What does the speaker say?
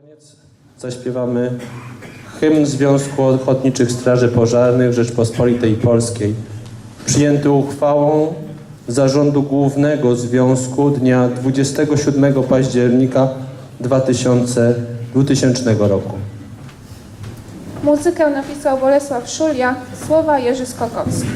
koniec zaśpiewamy hymn Związku Ochotniczych Straży Pożarnych Rzeczpospolitej Polskiej, przyjęty uchwałą Zarządu Głównego Związku dnia 27 października 2000, 2000 roku. Muzykę napisał Bolesław Szulia, słowa Jerzy Skokowski.